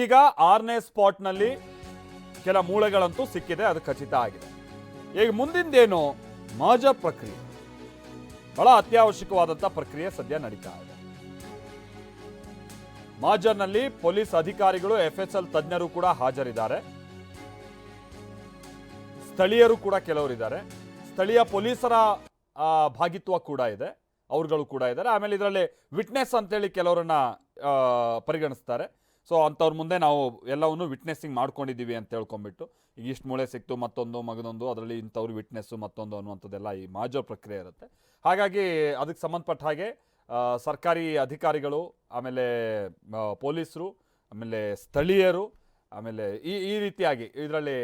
ಈಗ ಆರನೇ ಸ್ಪಾಟ್ನಲ್ಲಿ ಕೆಲ ಮೂಳೆಗಳಂತೂ ಸಿಕ್ಕಿದೆ, ಅದು ಖಚಿತ ಆಗಿದೆ. ಈಗ ಮುಂದಿಂದೇನು? ಮಹಜರ್ ಪ್ರಕ್ರಿಯೆ. ಬಹಳ ಅತ್ಯವಶ್ಯಕವಾದಂಥ ಪ್ರಕ್ರಿಯೆ ಸದ್ಯ ನಡೀತಾ ಇದೆ. ಮಾಜರ್ನಲ್ಲಿ ಪೊಲೀಸ್ ಅಧಿಕಾರಿಗಳು ಎಫ್ ಎಸ್ ಎಲ್ ತಜ್ಞರು ಕೂಡ ಹಾಜರಿದ್ದಾರೆ. ಸ್ಥಳೀಯರು ಕೂಡ ಕೆಲವರಿದ್ದಾರೆ. ಸ್ಥಳೀಯ ಪೊಲೀಸರ ಭಾಗಿತ್ವ ಕೂಡ ಇದೆ. ಅವರುಗಳು ಕೂಡ ಇದ್ದಾರೆ. ಆಮೇಲೆ ಇದರಲ್ಲಿ ವಿಟ್ನೆಸ್ ಅಂತೇಳಿ ಕೆಲವರನ್ನ ಪರಿಗಣಿಸ್ತಾರೆ. ಸೊ ಅಂಥವ್ರ ಮುಂದೆ ನಾವು ಎಲ್ಲವನ್ನು ವಿಟ್ನೆಸ್ಸಿಂಗ್ ಮಾಡ್ಕೊಂಡಿದ್ದೀವಿ ಅಂತ ಹೇಳ್ಕೊಂಬಿಟ್ಟು, ಈಗ ಇಷ್ಟು ಮೂಳೆ ಸಿಕ್ತು, ಮತ್ತೊಂದು ಮಗದೊಂದು ಅದರಲ್ಲಿ ಇಂಥವ್ರು ವಿಟ್ನೆಸ್ಸು ಮತ್ತೊಂದು ಅನ್ನುವಂಥದ್ದೆಲ್ಲ ಈ ಮಾಜೋ ಪ್ರಕ್ರಿಯೆ ಇರುತ್ತೆ. ಹಾಗಾಗಿ ಅದಕ್ಕೆ ಸಂಬಂಧಪಟ್ಟ ಹಾಗೆ ಸರ್ಕಾರಿ ಅಧಿಕಾರಿಗಳು, ಆಮೇಲೆ ಪೊಲೀಸರು, ಆಮೇಲೆ ಸ್ಥಳೀಯರು, ಆಮೇಲೆ ಈ ಈ ರೀತಿಯಾಗಿ ಇದರಲ್ಲಿ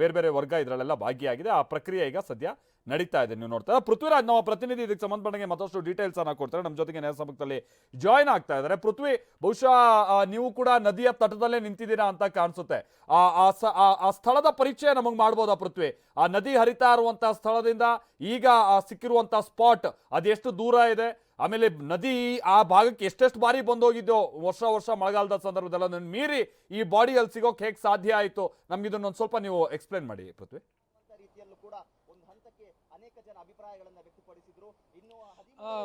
ಬೇರೆ ಬೇರೆ ವರ್ಗ ಇದರಲ್ಲೆಲ್ಲ ಭಾಗಿಯಾಗಿದೆ. ಆ ಪ್ರಕ್ರಿಯೆ ಈಗ ಸದ್ಯ ನಡೀತಾ ಇದೆ ನೀವು ನೋಡ್ತಾ ಪೃಥ್ವಿರಾಜ್ ನಮ್ಮ ಪ್ರತಿನಿಧಿ, ಇದಕ್ಕೆ ಸಂಬಂಧಪಟ್ಟಂಗೆ ಮತ್ತಷ್ಟು ಡೀಟೇಲ್ಸ್ ಅನ್ನ ಕೊಡ್ತಾರೆ. ನಮ್ಮ ಜೊತೆಗೆ ನೇರ ಸಂಪರ್ಕದಲ್ಲಿ ಜಾಯ್ನ್ ಆಗ್ತಾ ಇದ್ದಾರೆ. ಪೃಥ್ವಿ, ಬಹುಶಃ ನೀವು ಕೂಡ ನದಿಯ ತಟದಲ್ಲೇ ನಿಂತಿದ್ದೀರಾ ಅಂತ ಕಾಣಿಸುತ್ತೆ. ಆ ಆ ಆ- ಸ್ಥಳದ ಪರಿಚಯ ನಮಗೆ ಮಾಡ್ಬೋದಾ ಪೃಥ್ವಿ? ಆ ನದಿ ಹರಿತಾ ಇರುವಂತಹ ಸ್ಥಳದಿಂದ ಈಗ ಸಿಕ್ಕಿರುವಂತಹ ಸ್ಪಾಟ್ ಅದೆಷ್ಟು ದೂರ ಇದೆ? ಆಮೇಲೆ ನದಿ ಆ ಭಾಗಕ್ಕೆ ಎಷ್ಟೆಷ್ಟು ಬಾರಿ ಬಂದೋಗಿದ್ದೋ ವರ್ಷ ವರ್ಷ ಮಳೆಗಾಲದ ಸಂದರ್ಭದಲ್ಲಿ ಅದನ್ನು ಮೀರಿ ಈ ಬಾಡಿಯಲ್ಲಿ ಸಿಗೋಕೆ ಹೇಗೆ ಸಾಧ್ಯ ಆಯಿತು? ನಮ್ಗೆ ಸ್ವಲ್ಪ ನೀವು ಎಕ್ಸ್ಪ್ಲೇನ್ ಮಾಡಿ ಪೃಥ್ವಿ ಅಂತ ರೀತಿಯಲ್ಲೂ ಕೂಡ ಒಂದು ಹಂತಕ್ಕೆ ಅನೇಕ ಜನ ಅಭಿಪ್ರಾಯಗಳನ್ನು ವ್ಯಕ್ತಪಡಿಸಿದ್ರು.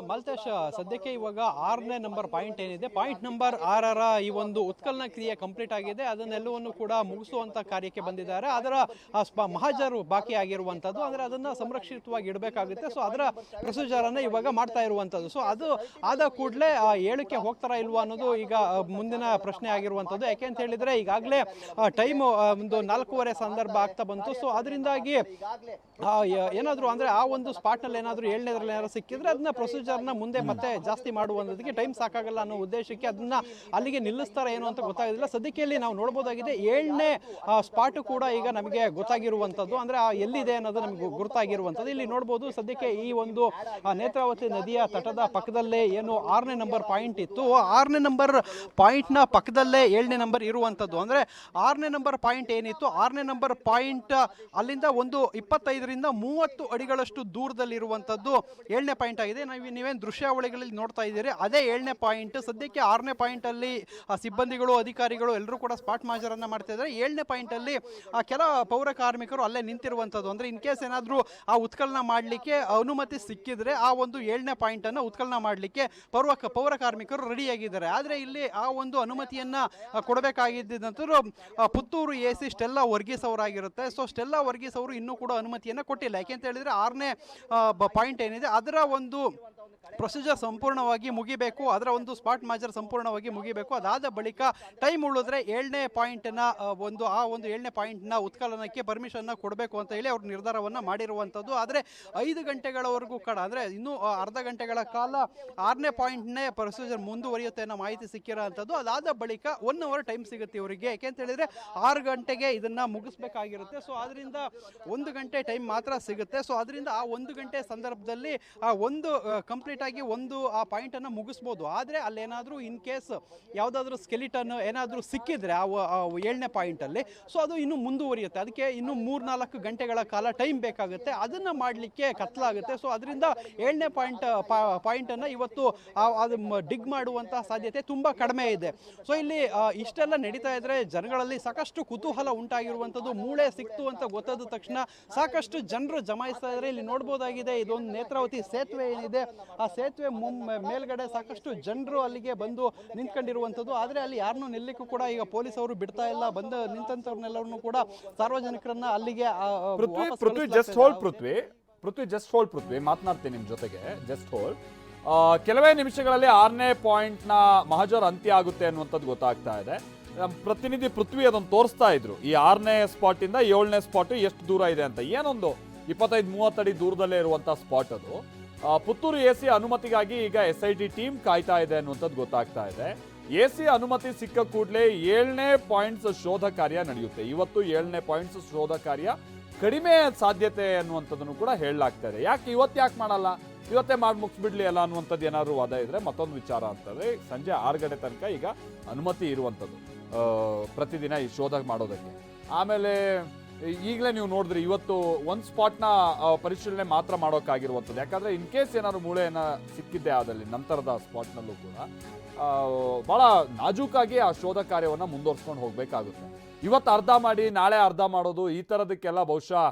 ಮಲ್ತೇಶ್, ಸದ್ಯಕ್ಕೆ ಇವಾಗ ಆರನೇ ನಂಬರ್ ಪಾಯಿಂಟ್ ಏನಿದೆ? ಪಾಯಿಂಟ್ ನಂಬರ್ ಆರರ ಈ ಒಂದು ಉತ್ಕಲನ ಕ್ರಿಯೆ ಕಂಪ್ಲೀಟ್ ಆಗಿದೆ. ಅದನ್ನೆಲ್ಲವನ್ನು ಕೂಡ ಮುಗಿಸುವಂತ ಕಾರ್ಯಕ್ಕೆ ಬಂದಿದ್ದಾರೆ. ಅದರ ಮಹಾಜರು ಬಾಕಿ ಆಗಿರುವಂತದ್ದು. ಅಂದ್ರೆ ಅದನ್ನ ಸಂರಕ್ಷಿತವಾಗಿ ಇಡಬೇಕಾಗುತ್ತೆ. ಸೊ ಅದರ ಪ್ರೊಸೀಜರನ್ನು ಇವಾಗ ಮಾಡ್ತಾ ಇರುವಂತದ್ದು. ಸೊ ಅದು ಆದ ಕೂಡಲೇ ಏಳಕ್ಕೆ ಹೋಗ್ತಾರಾ ಇಲ್ವಾ ಅನ್ನೋದು ಈಗ ಮುಂದಿನ ಪ್ರಶ್ನೆ ಆಗಿರುವಂತದ್ದು. ಯಾಕೆ ಅಂತ ಹೇಳಿದ್ರೆ, ಈಗಾಗಲೇ ಟೈಮ್ ಒಂದು ನಾಲ್ಕೂವರೆ ಸಂದರ್ಭ ಆಗ್ತಾ ಬಂತು. ಸೊ ಅದರಿಂದಾಗಿ ಏನಾದರೂ ಅಂದರೆ ಆ ಒಂದು ಸ್ಪಾಟ್ನಲ್ಲಿ ಏನಾದ್ರು ಏಳನೇದ್ರಲ್ಲಿ ಏನಾದ್ರು ಸಿಕ್ಕಿದ್ರೆ ಅದನ್ನ ಪ್ರೊಸೀಜರ್ನ ಮುಂದೆ ಮತ್ತೆ ಜಾಸ್ತಿ ಮಾಡುವಂಥದ್ದಕ್ಕೆ ಟೈಮ್ ಸಾಕಾಗಲ್ಲ ಅನ್ನೋ ಉದ್ದೇಶಕ್ಕೆ ಅದನ್ನ ಅಲ್ಲಿಗೆ ನಿಲ್ಲಿಸ್ತಾರ ಏನು ಅಂತ ಗೊತ್ತಾಗೋದಿಲ್ಲ. ಸದ್ಯಕ್ಕೆ ಇಲ್ಲಿ ನಾವು ನೋಡಬಹುದಾಗಿದೆ ಏಳನೇ ಸ್ಪಾಟ್ ಕೂಡ ಈಗ ನಮಗೆ ಗೊತ್ತಾಗಿರುವಂಥದ್ದು. ಅಂದ್ರೆ, ಆ, ಎಲ್ಲಿದೆ ಅನ್ನೋದು ನಮಗೆ ಗೊತ್ತಾಗಿರುವಂಥದ್ದು ಇಲ್ಲಿ ನೋಡ್ಬೋದು ಸದ್ಯಕ್ಕೆ ಈ ಒಂದು ನೇತ್ರಾವತಿ ನದಿಯ ತಟದ ಪಕ್ಕದಲ್ಲೇ ಏನು ಆರನೇ ನಂಬರ್ ಪಾಯಿಂಟ್ ಇತ್ತು. ಆರನೇ ನಂಬರ್ ಪಾಯಿಂಟ್ನ ಪಕ್ಕದಲ್ಲೇ ಏಳನೇ ನಂಬರ್ ಇರುವಂಥದ್ದು. ಅಂದ್ರೆ, ಆರನೇ ನಂಬರ್ ಪಾಯಿಂಟ್ ಏನಿತ್ತು? ಆರನೇ ನಂಬರ್ ಪಾಯಿಂಟ್ ಅಲ್ಲಿಂದ ಒಂದು ಇಪ್ಪತ್ತೈದರಿಂದ ಮೂವತ್ತು ಅಡಿಗಳಷ್ಟು ದೂರದಲ್ಲಿರುವಂಥದ್ದು. ಏಳನೇ ಪಾಯಿಂಟ್ ಆಗಿದೆ. ನಾವು ನೀವೇನು ದೃಶ್ಯಾವಳಿಗಳಲ್ಲಿ ನೋಡ್ತಾ ಇದ್ದೀರಿ, ಅದೇ ಏಳನೇ ಪಾಯಿಂಟ್. ಸದ್ಯಕ್ಕೆ ಆರನೇ ಪಾಯಿಂಟಲ್ಲಿ ಸಿಬ್ಬಂದಿಗಳು, ಅಧಿಕಾರಿಗಳು ಎಲ್ಲರೂ ಕೂಡ ಸ್ಪಾಟ್ ಮಾಜರನ್ನು ಮಾಡ್ತಾ ಇದ್ದಾರೆ. ಏಳನೇ ಪಾಯಿಂಟಲ್ಲಿ ಕೆಲ ಪೌರ ಕಾರ್ಮಿಕರು ಅಲ್ಲೇ ನಿಂತಿರುವಂಥದ್ದು. ಅಂದರೆ ಇನ್ ಕೇಸ್ ಏನಾದರೂ ಆ ಉತ್ಕಲನ ಮಾಡಲಿಕ್ಕೆ ಅನುಮತಿ ಸಿಕ್ಕಿದರೆ ಆ ಒಂದು ಏಳನೇ ಪಾಯಿಂಟನ್ನು ಉತ್ಕಲನ ಮಾಡಲಿಕ್ಕೆ ಪೌರ ಪೌರ ಕಾರ್ಮಿಕರು ರೆಡಿಯಾಗಿದ್ದಾರೆ. ಆದರೆ ಇಲ್ಲಿ ಆ ಒಂದು ಅನುಮತಿಯನ್ನು ಕೊಡಬೇಕಾಗಿದ್ದಂಥದ್ದು Puttur A C Stella Varghese ಅವರಾಗಿರುತ್ತೆ. ಸೊ, ಸ್ಟೆಲ್ಲಾ ವರ್ಗೀಸ್ ಅವರು ಇನ್ನೂ ಕೂಡ ಅನುಮತಿಯನ್ನು ಕೊಟ್ಟಿಲ್ಲ. ಯಾಕೆಂತ ಹೇಳಿದರೆ ಆರನೇ ಪಾಯಿಂಟ್ ಏನಿದೆ, ಅದರ ಒಂದು ಪ್ರೊಸೀಜರ್ ಸಂಪೂರ್ಣವಾಗಿ ಮುಗಿಬೇಕು, ಅದರ ಒಂದು ಸ್ಪಾಟ್ ಮ್ಯಾಜರ್ ಸಂಪೂರ್ಣವಾಗಿ ಮುಗಿಬೇಕು. ಅದಾದ ಬಳಿಕ ಟೈಮ್ ಉಳಿದ್ರೆ ಏಳನೇ ಪಾಯಿಂಟ್ನ ಒಂದು, ಆ ಒಂದು ಏಳನೇ ಪಾಯಿಂಟ್ನ ಉತ್ಕಲನಕ್ಕೆ ಪರ್ಮಿಷನ್ನ ಕೊಡಬೇಕು ಅಂತ ಹೇಳಿ ಅವರು ನಿರ್ಧಾರವನ್ನು ಮಾಡಿರುವಂಥದ್ದು. ಆದರೆ ಐದು ಗಂಟೆಗಳವರೆಗೂ ಕೂಡ, ಅಂದರೆ ಇನ್ನೂ ಅರ್ಧ ಗಂಟೆಗಳ ಕಾಲ ಆರನೇ ಪಾಯಿಂಟ್ನೇ ಪ್ರೊಸೀಜರ್ ಮುಂದುವರಿಯುತ್ತೆ ಅನ್ನೋ ಮಾಹಿತಿ ಸಿಕ್ಕಿರೋ ಅಂಥದ್ದು ಅದಾದ ಬಳಿಕ ಒನ್ ಅವರ್ ಟೈಮ್ ಸಿಗುತ್ತೆ ಇವರಿಗೆ. ಯಾಕೆ ಅಂತ ಹೇಳಿದ್ರೆ ಆರು ಗಂಟೆಗೆ ಇದನ್ನು ಮುಗಿಸ್ಬೇಕಾಗಿರುತ್ತೆ. ಸೊ ಅದರಿಂದ ಒಂದು ಗಂಟೆ ಟೈಮ್ ಮಾತ್ರ ಸಿಗುತ್ತೆ. ಸೊ ಅದರಿಂದ ಆ ಒಂದು ಗಂಟೆ ಸಂದರ್ಭದಲ್ಲಿ ಆ ಒಂದು ಕಂಪ್ಲೀಟ್ ಆಗಿ ಒಂದು, ಆ ಪಾಯಿಂಟ್ ಅನ್ನ ಮುಗಿಸ್ಬೋದು. ಆದರೆ ಅಲ್ಲೇನಾದರೂ ಇನ್ ಕೇಸ್ ಯಾವುದಾದ್ರೂ ಸ್ಕೆಲಿಟನ್ ಏನಾದರೂ ಸಿಕ್ಕಿದ್ರೆ, ಆ ಏಳನೇ ಪಾಯಿಂಟ್ ಅಲ್ಲಿ ಸೊ ಅದು ಇನ್ನು ಮುಂದುವರಿಯುತ್ತೆ. ಅದಕ್ಕೆ ಇನ್ನು ಮೂರ್ನಾಲ್ಕು ಗಂಟೆಗಳ ಕಾಲ ಟೈಮ್ ಬೇಕಾಗುತ್ತೆ. ಅದನ್ನ ಮಾಡಲಿಕ್ಕೆ ಕತ್ಲಾಗುತ್ತೆ. ಸೊ ಅದರಿಂದ ಏಳನೇ ಪಾಯಿಂಟ್ ಪಾಯಿಂಟ್ ಅನ್ನ ಇವತ್ತು ಅದು ಡಿಗ್ ಮಾಡುವಂತಹ ಸಾಧ್ಯತೆ ತುಂಬಾ ಕಡಿಮೆ ಇದೆ. ಸೊ ಇಲ್ಲಿ ಇಷ್ಟೆಲ್ಲ ನಡೀತಾ ಇದ್ರೆ ಜನಗಳಲ್ಲಿ ಸಾಕಷ್ಟು ಕುತೂಹಲ ಉಂಟಾಗಿರುವಂಥದ್ದು, ಮೂಳೆ ಸಿಕ್ತು ಅಂತ ಗೊತ್ತಾದ ತಕ್ಷಣ ಸಾಕಷ್ಟು ಜನರು ಜಮಾಯಿಸ್ತಾ ಇದ್ದಾರೆ ಇಲ್ಲಿ ನೋಡ್ಬೋದಾಗಿದೆ, ಇದೊಂದು ನೇತ್ರಾವತಿ ಸೇತುವೆ ಏನಿದೆ. ಆ ಸೇತುವೆ ಮೇಲ್ಗಡೆ ಸಾಕಷ್ಟು ಜನರು ಅಲ್ಲಿಗೆ ಬಂದು ನಿಂತ್ಕೊಂಡಿರುವಂಥದ್ದು. ಆದರೆ ಅಲ್ಲಿ ಯಾರನ್ನು ನಿಲ್ಲಕ್ಕೂ ಕೂಡ ಈಗ ಪೊಲೀಸ್ ಅವರು ಬಿಡ್ತಾ ಇಲ್ಲ. ಬಂದು ನಿಂತಂಥವ್ರನ್ನೆಲ್ಲರನ್ನು ಕೂಡ ಸಾರ್ವಜನಿಕರನ್ನ ಅಲ್ಲಿಗೆ Prithvi just hold Prithvi. Prithvi just hold Prithvi. ಮಾತನಾಡ್ತೀನಿ ನಿಮ್ಮ ಜೊತೆಗೆ. ಜಸ್ಟ್ ಹೋಲ್ ಕೆಲವೇ ನಿಮಿಷಗಳಲ್ಲಿ ಆರನೇ ಪಾಯಿಂಟ್ನ ಮಹಜರ್ ಅಂತ್ಯ ಆಗುತ್ತೆ ಅನ್ನುವಂಥದ್ದು ಗೊತ್ತಾಗ್ತಾ ಇದೆ. ನಮ್ಮ ಪ್ರತಿನಿಧಿ ಪೃಥ್ವಿ ಅದನ್ನು ತೋರಿಸ್ತಾ ಇದ್ರು. ಈ ಆರನೇ ಸ್ಪಾಟಿಂದ ಏಳನೇ ಸ್ಪಾಟ್ ಎಷ್ಟು ದೂರ ಇದೆ ಅಂತ. ಏನೊಂದು ಇಪ್ಪತ್ತೈದು ಮೂವತ್ತಡಿ ದೂರದಲ್ಲೇ ಇರುವಂಥ ಸ್ಪಾಟ್ ಅದು. ಪುತ್ತೂರು ಎ ಸಿ ಅನುಮತಿಗಾಗಿ ಈಗ ಎಸ್ ಐ ಟಿ ಟೀಮ್ ಕಾಯ್ತಾ ಇದೆ ಅನ್ನುವಂಥದ್ದು ಗೊತ್ತಾಗ್ತಾ ಇದೆ. ಎ ಸಿ ಅನುಮತಿ ಸಿಕ್ಕ ಕೂಡಲೇ ಏಳನೇ ಪಾಯಿಂಟ್ಸ್ ಶೋಧ ಕಾರ್ಯ ನಡೆಯುತ್ತೆ. ಇವತ್ತು ಏಳನೇ ಪಾಯಿಂಟ್ಸ್ ಶೋಧ ಕಾರ್ಯ ಕಡಿಮೆ ಸಾಧ್ಯತೆ ಅನ್ನುವಂಥದ್ದನ್ನು ಕೂಡ ಹೇಳಲಾಗ್ತಾ ಇದೆ. ಯಾಕೆ ಇವತ್ತು ಯಾಕೆ ಮಾಡಲ್ಲ? ಇವತ್ತೇ ಮಾಡಿ ಮುಗಿಸ್ಬಿಡ್ಲಿ ಅಲ್ಲ ಅನ್ನುವಂಥದ್ದು ಏನಾದರೂ ವಾದ ಇದ್ರೆ ಮತ್ತೊಂದು ವಿಚಾರ ಅಂತಂದರೆ ಸಂಜೆ ಆರು ಗಂಟೆ ತನಕ ಈಗ ಅನುಮತಿ ಇರುವಂಥದ್ದು ಪ್ರತಿದಿನ ಈ ಶೋಧ ಮಾಡೋದಕ್ಕೆ. ಆಮೇಲೆ ಈಗಲೇ ನೀವು ನೋಡಿದ್ರಿ, ಇವತ್ತು ಒಂದು ಸ್ಪಾಟ್ನ ಪರಿಶೀಲನೆ ಮಾತ್ರ ಮಾಡೋಕ್ಕಾಗಿರುವಂಥದ್ದು. ಯಾಕಂದರೆ ಇನ್ ಕೇಸ್ ಏನಾದ್ರು ಮೂಳೆಯನ್ನು ಸಿಕ್ಕಿದ್ದೆ ಆದಲ್ಲಿ, ನಂತರದ ಸ್ಪಾಟ್ನಲ್ಲೂ ಕೂಡ ಭಾಳ ನಾಜೂಕಾಗಿ ಆ ಶೋಧ ಕಾರ್ಯವನ್ನು ಮುಂದುವರ್ಸ್ಕೊಂಡು ಹೋಗಬೇಕಾಗುತ್ತೆ. ಇವತ್ತು ಅರ್ಧ ಮಾಡಿ, ನಾಳೆ ಅರ್ಧ ಮಾಡೋದು, ಈ ಥರದಕ್ಕೆಲ್ಲ ಬಹುಶಃ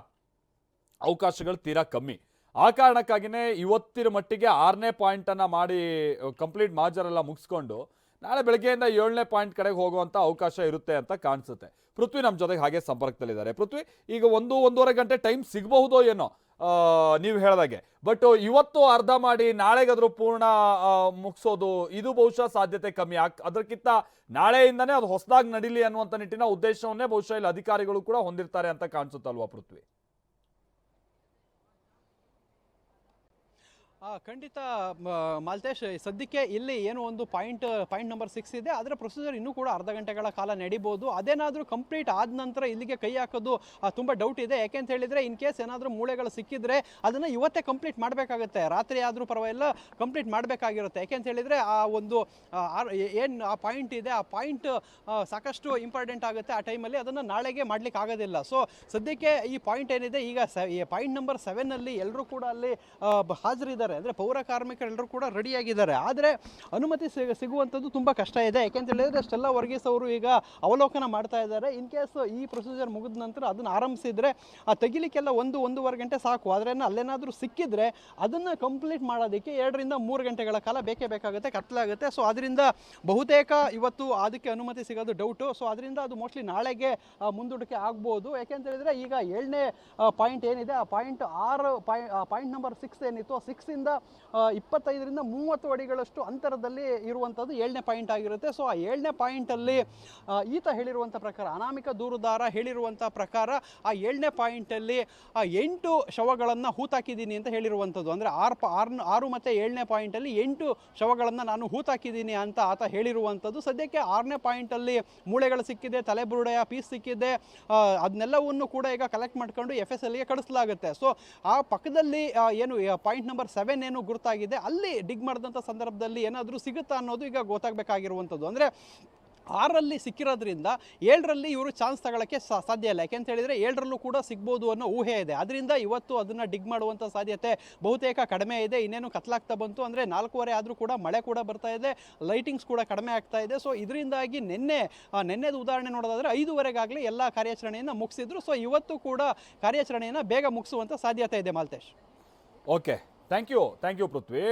ಅವಕಾಶಗಳು ತೀರಾ ಕಮ್ಮಿ. ಆ ಕಾರಣಕ್ಕಾಗಿಯೇ ಇವತ್ತಿನ ಮಟ್ಟಿಗೆ ಆರನೇ ಪಾಯಿಂಟನ್ನು ಮಾಡಿ ಕಂಪ್ಲೀಟ್ ಮಾಜರೆಲ್ಲ ಮುಗಿಸ್ಕೊಂಡು ನಾಳೆ ಬೆಳಗ್ಗೆಯಿಂದ ಏಳನೇ ಪಾಯಿಂಟ್ ಕಡೆಗೆ ಹೋಗುವಂಥ ಅವಕಾಶ ಇರುತ್ತೆ ಅಂತ ಕಾಣಿಸುತ್ತೆ. ಪೃಥ್ವಿ ನಮ್ಮ ಜೊತೆಗೆ ಹಾಗೆ ಸಂಪರ್ಕದಲ್ಲಿದ್ದಾರೆ. ಪೃಥ್ವಿ, ಈಗ ಒಂದು ಒಂದೂವರೆ ಗಂಟೆ ಟೈಮ್ ಸಿಗಬಹುದೋ ಏನೋ? ನೀವು ಹೇಳ್ದಾಗೆ. ಬಟ್ ಇವತ್ತು ಅರ್ಧ ಮಾಡಿ ನಾಳೆಗಾದ್ರೂ ಪೂರ್ಣ ಮುಗಿಸೋದು ಇದು ಬಹುಶಃ ಸಾಧ್ಯತೆ ಕಮ್ಮಿ. ಆಕ್, ಅದಕ್ಕಿಂತ ನಾಳೆಯಿಂದನೇ ಅದು ಹೊಸದಾಗಿ ನಡೀಲಿ ಅನ್ನುವಂಥ ನಿಟ್ಟಿನ ಉದ್ದೇಶವನ್ನೇ ಬಹುಶಃ ಇಲ್ಲಿ ಅಧಿಕಾರಿಗಳು ಕೂಡ ಹೊಂದಿರ್ತಾರೆ ಅಂತ ಕಾಣಿಸುತ್ತಲ್ವಾ ಪೃಥ್ವಿ? ಖಂಡಿತ ಮಾಲ್ತೇಶ್, ಸದ್ಯಕ್ಕೆ ಇಲ್ಲಿ ಏನು ಒಂದು ಪಾಯಿಂಟ್ ಪಾಯಿಂಟ್ ನಂಬರ್ ಸಿಕ್ಸ್ ಇದೆ. ಅದರ ಪ್ರೊಸೀಜರ್ ಇನ್ನೂ ಕೂಡ ಅರ್ಧ ಗಂಟೆಗಳ ಕಾಲ ನಡಿಬೋದು. ಅದೇನಾದರೂ ಕಂಪ್ಲೀಟ್ ಆದ ನಂತರ ಇಲ್ಲಿಗೆ ಕೈ ಹಾಕೋದು ತುಂಬ ಡೌಟ್ ಇದೆ. ಯಾಕೆಂತ ಹೇಳಿದರೆ ಇನ್ ಕೇಸ್ ಏನಾದರೂ ಮೂಳೆಗಳು ಸಿಕ್ಕಿದ್ರೆ ಅದನ್ನು ಇವತ್ತೇ ಕಂಪ್ಲೀಟ್ ಮಾಡಬೇಕಾಗುತ್ತೆ. ರಾತ್ರಿ ಆದರೂ ಪರವಾಗಿಲ್ಲ ಕಂಪ್ಲೀಟ್ ಮಾಡಬೇಕಾಗಿರುತ್ತೆ. ಯಾಕೆಂತ ಹೇಳಿದರೆ, ಆ ಒಂದು ಏನು ಆ ಪಾಯಿಂಟ್ ಇದೆ, ಆ ಪಾಯಿಂಟ್ ಸಾಕಷ್ಟು ಇಂಪಾರ್ಟೆಂಟ್ ಆಗುತ್ತೆ. ಆ ಟೈಮಲ್ಲಿ ಅದನ್ನು ನಾಳೆಗೆ ಮಾಡ್ಲಿಕ್ಕೆ ಆಗೋದಿಲ್ಲ. ಸೊ ಸದ್ಯಕ್ಕೆ ಈ ಪಾಯಿಂಟ್ ಏನಿದೆ, ಈಗ ಪಾಯಿಂಟ್ ನಂಬರ್ ಸೆವೆನ್ನಲ್ಲಿ ಎಲ್ಲರೂ ಕೂಡ ಅಲ್ಲಿ ಹಾಜರಿದ್ದಾರೆ. ಅಂದರೆ ಪೌರ ಕಾರ್ಮಿಕರೆಲ್ಲರೂ ಕೂಡ ರೆಡಿಯಾಗಿದ್ದಾರೆ. ಆದರೆ ಅನುಮತಿ ಸಿಗ, ಸಿಗುವಂಥದ್ದು ತುಂಬ ಕಷ್ಟ ಇದೆ. ಯಾಕೆಂತ ಹೇಳಿದ್ರೆ ಅಷ್ಟೆಲ್ಲ ವರ್ಗೀಸ್ ಅವರು ಈಗ ಅವಲೋಕನ ಮಾಡ್ತಾ ಇದ್ದಾರೆ. ಇನ್ ಕೇಸ್ ಈ ಪ್ರೊಸೀಜರ್ ಮುಗಿದ ನಂತರ ಅದನ್ನು ಆರಂಭಿಸಿದ್ರೆ ಆ ತೆಗಿಲಿಕ್ಕೆಲ್ಲ ಒಂದು, ಒಂದೂವರೆ ಗಂಟೆ ಸಾಕು. ಆದರೆ ಅಲ್ಲೇನಾದರೂ ಸಿಕ್ಕಿದ್ರೆ ಅದನ್ನು ಕಂಪ್ಲೀಟ್ ಮಾಡೋದಕ್ಕೆ ಎರಡರಿಂದ ಮೂರು ಗಂಟೆಗಳ ಕಾಲ ಬೇಕೇ ಬೇಕಾಗುತ್ತೆ ಕತ್ತಲಾಗುತ್ತೆ ಸೊ ಅದರಿಂದ ಬಹುತೇಕ ಇವತ್ತು ಅದಕ್ಕೆ ಅನುಮತಿ ಸಿಗೋದು ಡೌಟು ಸೊ ಅದರಿಂದ ಅದು ಮೋಸ್ಟ್ಲಿ ನಾಳೆಗೆ ಮುಂದೂಡಿಕೆ ಆಗ್ಬೋದು. ಯಾಕೆಂತ ಹೇಳಿದ್ರೆ ಈಗ ಏಳನೇ ಪಾಯಿಂಟ್ ಏನಿದೆ? ಆ ಪಾಯಿಂಟ್ ಆರು ಪಾಯಿಂಟ್ ನಂಬರ್ ಸಿಕ್ಸ್ ಏನಿತ್ತು ಸಿಕ್ಸಿಂದ ಇಪ್ಪತ್ತೈದರಿಂದ ಮೂವತ್ತು ಅಡಿಗಳಷ್ಟು ಅಂತರದಲ್ಲಿ ಇರುವಂಥದ್ದು ಏಳನೇ ಪಾಯಿಂಟ್ ಆಗಿರುತ್ತೆ. ಸೊ ಆ ಏಳನೇ ಪಾಯಿಂಟಲ್ಲಿ ಈತ ಹೇಳಿರುವಂಥ ಪ್ರಕಾರ, ಅನಾಮಿಕ ದೂರುದಾರ ಹೇಳಿರುವಂಥ ಪ್ರಕಾರ, ಆ ಏಳನೇ ಪಾಯಿಂಟಲ್ಲಿ, ಆ, ಎಂಟು ಶವಗಳನ್ನು ಹೂತಾಕಿದ್ದೀನಿ ಅಂತ ಹೇಳಿರುವಂಥದ್ದು. ಅಂದರೆ ಆರು ಪ, ಆರು ಆರು ಮತ್ತು ಏಳನೇ ಪಾಯಿಂಟಲ್ಲಿ ಎಂಟು ಶವಗಳನ್ನು ನಾನು ಹೂತಾಕಿದ್ದೀನಿ ಅಂತ ಆತ ಹೇಳಿರುವಂಥದ್ದು. ಸದ್ಯಕ್ಕೆ ಆರನೇ ಪಾಯಿಂಟಲ್ಲಿ ಮೂಳೆಗಳು ಸಿಕ್ಕಿದೆ ತಲೆಬುರುಡೆಯ ಪೀಸ್ ಸಿಕ್ಕಿದೆ ಅದನ್ನೆಲ್ಲವನ್ನು ಕೂಡ ಈಗ ಕಲೆಕ್ಟ್ ಮಾಡ್ಕೊಂಡು ಎಫ್ ಎಸ್ ಎಲ್ಗೆ ಕಳಿಸಲಾಗುತ್ತೆ. ಸೊ ಆ ಪಕ್ಕದಲ್ಲಿ ಏನು, ಪಾಯಿಂಟ್ ನಂಬರ್ ಸೆವೆನ್ ಏನು ಗುರುತಾಗಿದೆ. ಅಲ್ಲಿ ಡಿಗ್ ಮಾಡಿದಂಥ ಸಂದರ್ಭದಲ್ಲಿ ಏನಾದರೂ ಸಿಗುತ್ತಾ ಅನ್ನೋದು ಈಗ ಗೊತ್ತಾಗಬೇಕಾಗಿರುವಂಥದ್ದು. ಅಂದರೆ ಆರಲ್ಲಿ ಸಿಕ್ಕಿರೋದ್ರಿಂದ ಏಳರಲ್ಲಿ ಇವರು ಚಾನ್ಸ್ ತಗೊಳ್ಳೋಕ್ಕೆ ಸಾಧ್ಯ ಇಲ್ಲ. ಯಾಕೆಂತ ಹೇಳಿದರೆ ಏಳರಲ್ಲೂ ಕೂಡ ಸಿಗ್ಬೋದು ಅನ್ನೋ ಊಹೆ ಇದೆ. ಅದರಿಂದ ಇವತ್ತು ಅದನ್ನು ಡಿಗ್ ಮಾಡುವಂಥ ಸಾಧ್ಯತೆ ಬಹುತೇಕ ಕಡಿಮೆ ಇದೆ. ಇನ್ನೇನು ಕತ್ಲಾಗ್ತಾ ಬಂತು ಅಂದರೆ ನಾಲ್ಕೂವರೆ ಆದರೂ ಕೂಡ ಮಳೆ ಕೂಡ ಬರ್ತಾ ಇದೆ. ಲೈಟಿಂಗ್ಸ್ ಕೂಡ ಕಡಿಮೆ ಆಗ್ತಾ ಇದೆ. ಸೊ ಇದರಿಂದಾಗಿ ನಿನ್ನೆ ನಿನ್ನೆದು ಉದಾಹರಣೆ ನೋಡೋದಾದರೆ ಐದುವರೆಗಾಗಲೇ ಎಲ್ಲ ಕಾರ್ಯಾಚರಣೆಯನ್ನು ಮುಗಿಸಿದ್ರು. ಸೊ ಇವತ್ತು ಕೂಡ ಕಾರ್ಯಾಚರಣೆಯನ್ನು ಬೇಗ ಮುಗಿಸುವಂಥ ಸಾಧ್ಯತೆ ಇದೆ Maltesh. Okay. thank you thank you Prithvi